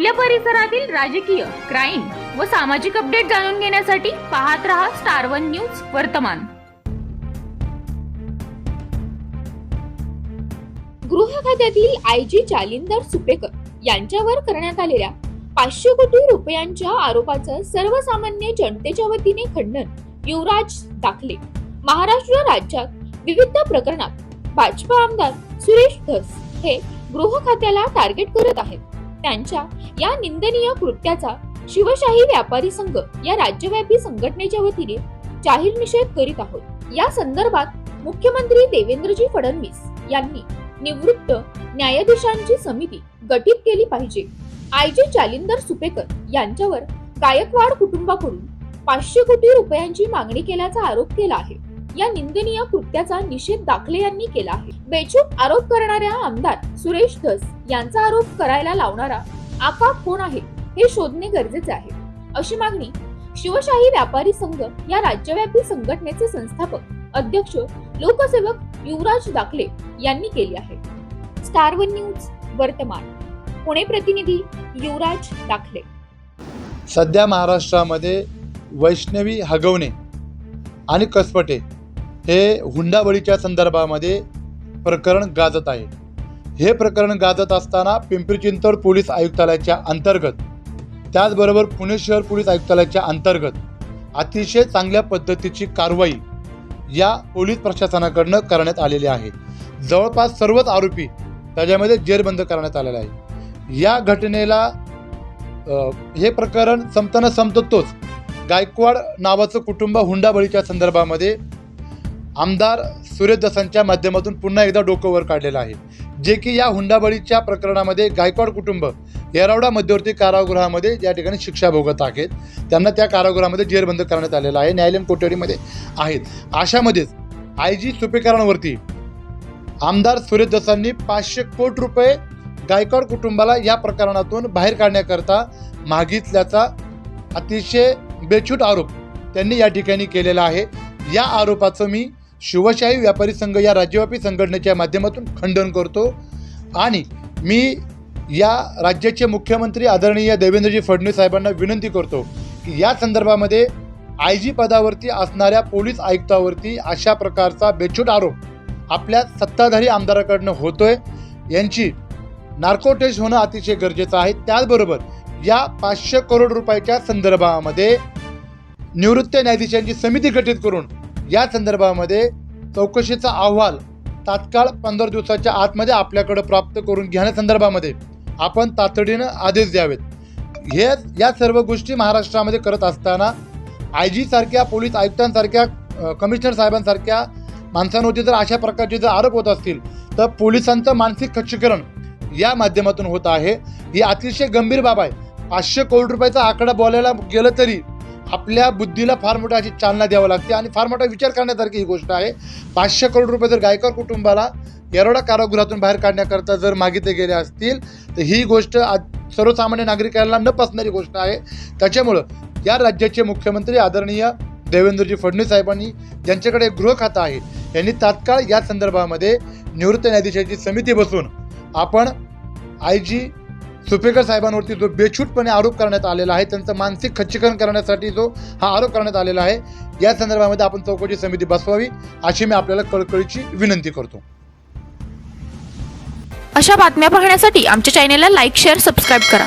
आपल्या परिसरातील राजकीय क्राईम व सामाजिक अपडेट जाणून घेण्यासाठी पाहत रहा स्टार वन न्यूज वर्तमान. गृह खात्यातील आय जी जालिंदर सुपेकर यांच्यावर करण्यात आलेल्या पाचशे कोटी रुपयांच्या आरोपाचं सर्वसामान्य जनतेच्या वतीने खंडन युवराज दाखले. महाराष्ट्र राज्यात विविध प्रकरणात भाजपा आमदार सुरेश धस हे गृह खात्याला टार्गेट करत आहेत. त्यांच्या या निंदनीय कृत्याचा शिवशाही व्यापारी संघ या राज्यव्यापी संघटनेच्या वतीने जाहीर निषेध करीत आहोत. या संदर्भात मुख्यमंत्री देवेंद्रजी फडणवीस यांनी निवृत्त न्यायाधीशांची समिती गठीत केली पाहिजे. आय. जी. जालिंदर सुपेकर यांच्यावर गायकवाड कुटुंबाकडून पाचशे कोटी रुपयांची मागणी केल्याचा आरोप केला आहे. या निंदनीय कृत्याचा निषेध दाखले यांनी केला आहे. बेचूक आरोप करणाऱ्या आमदार सुरेश धस यांचा आरोप करायला लावणारा आका कोण आहे हे शोधणे गरजेचे आहे. अशी मागणी शिवशाही व्यापारी संघ या राज्यव्यापी संघटनेचे संस्थापक अध्यक्ष लोकसेवक युवराज दाखले यांनी केली आहे. स्टार वन न्यूज वर्तमान. पुणे प्रतिनिधी युवराज दाखले. सध्या महाराष्ट्रामध्ये वैष्णवी हगवणे आणि कसपटे हे हुंडाबळीच्या संदर्भामध्ये प्रकरण गाजत आहे. हे प्रकरण गाजत असताना पिंपरी चिंचवड पोलीस आयुक्तालयाच्या अंतर्गत त्याचबरोबर पुणे शहर पोलीस आयुक्तालयाच्या अंतर्गत अतिशय चांगल्या पद्धतीची कारवाई या पोलीस प्रशासनाकडनं करण्यात आलेली आहे. जवळपास सर्वच आरोपी त्याच्यामध्ये जेरबंद करण्यात आलेला आहे. या घटनेला हे प्रकरण संपताना संपतोच गायकवाड नावाचं कुटुंब हुंडाबळीच्या संदर्भामध्ये आमदार सूर्यदसांच्या माध्यमातून पुन्हा एकदा डोकं वर काढलेलं आहे. जे की या हुंडाबळीच्या प्रकरणामध्ये गायकवाड कुटुंब येरावडा मध्यवर्ती कारागृहामध्ये या ठिकाणी शिक्षा भोगत आहेत त्यांना त्या कारागृहामध्ये जेरबंद करण्यात आलेलं आहे न्यायालयीन कोठडीमध्ये आहेत. अशामध्येच आय जी सुपेकरांवरती आमदार सूर्यदसांनी पाचशे कोटी रुपये गायकवाड कुटुंबाला या प्रकरणातून बाहेर काढण्याकरता मागितल्याचा अतिशय बेछूट आरोप त्यांनी या ठिकाणी केलेला आहे. या आरोपाचं मी शिवशाही व्यापारी संघ या राज्यव्यापी संघटनेच्या माध्यमातून खंडन करतो. आणि मी या राज्याचे मुख्यमंत्री आदरणीय देवेंद्रजी फडणवीस साहेबांना विनंती करतो की या संदर्भामध्ये आय जी पदावरती असणाऱ्या पोलीस आयुक्तावरती अशा प्रकारचा बेछूट आरोप आपल्या सत्ताधारी आमदाराकडनं होतोय. यांची नार्को टेस्ट होणं अतिशय गरजेचं आहे. त्याचबरोबर या पाचशे करोड रुपयाच्या संदर्भामध्ये निवृत्त न्यायाधीशांची समिती गठीत करून या संदर्भामध्ये चौकशीचा अहवाल तात्काळ पंधरा दिवसाच्या आतमध्ये आपल्याकडं प्राप्त करून घेण्यासंदर्भामध्ये आपण तातडीनं आदेश द्यावेत. हे या सर्व गोष्टी महाराष्ट्रामध्ये करत असताना आय जी सारख्या पोलीस आयुक्तांसारख्या कमिशनर साहेबांसारख्या माणसांवरती जर अशा प्रकारचे जर आरोप होत असतील तर पोलिसांचं मानसिक खच्चीकरण या माध्यमातून होत आहे. ही अतिशय गंभीर बाब आहे. पाचशे कोटी रुपयाचा आकडा बोलायला गेलं तरी आपल्या बुद्धीला फार मोठा अशी चालना द्यावं लागते आणि फार मोठा विचार करण्यासारखी ही गोष्ट आहे. पाचशे करोड रुपये जर गायकर कुटुंबाला येरवडा कारागृहातून बाहेर काढण्याकरता जर मागितले गेले असतील तर ही गोष्ट आज सर्वसामान्य नागरिकांना न पसणारी गोष्ट आहे. त्याच्यामुळं या राज्याचे मुख्यमंत्री आदरणीय देवेंद्रजी फडणवीस साहेबांनी ज्यांच्याकडे गृह खातं आहे. यांनी तात्काळ या संदर्भामध्ये निवृत्त न्यायाधीशाची समिती बसून आपण आय जी सुपेकर साहेबांवरती जो बेछूटपणे आरोप करण्यात आलेला आहे त्यांचं मानसिक खच्चीकरण करण्यासाठी जो हा आरोप करण्यात आलेला आहे या संदर्भामध्ये आपण चौकशी समिती बसवावी अशी मी आपल्याला कळकळीची विनंती करतो. अशा बातम्या पाहण्यासाठी आमच्या चॅनेलला लाईक शेअर सबस्क्राईब करा.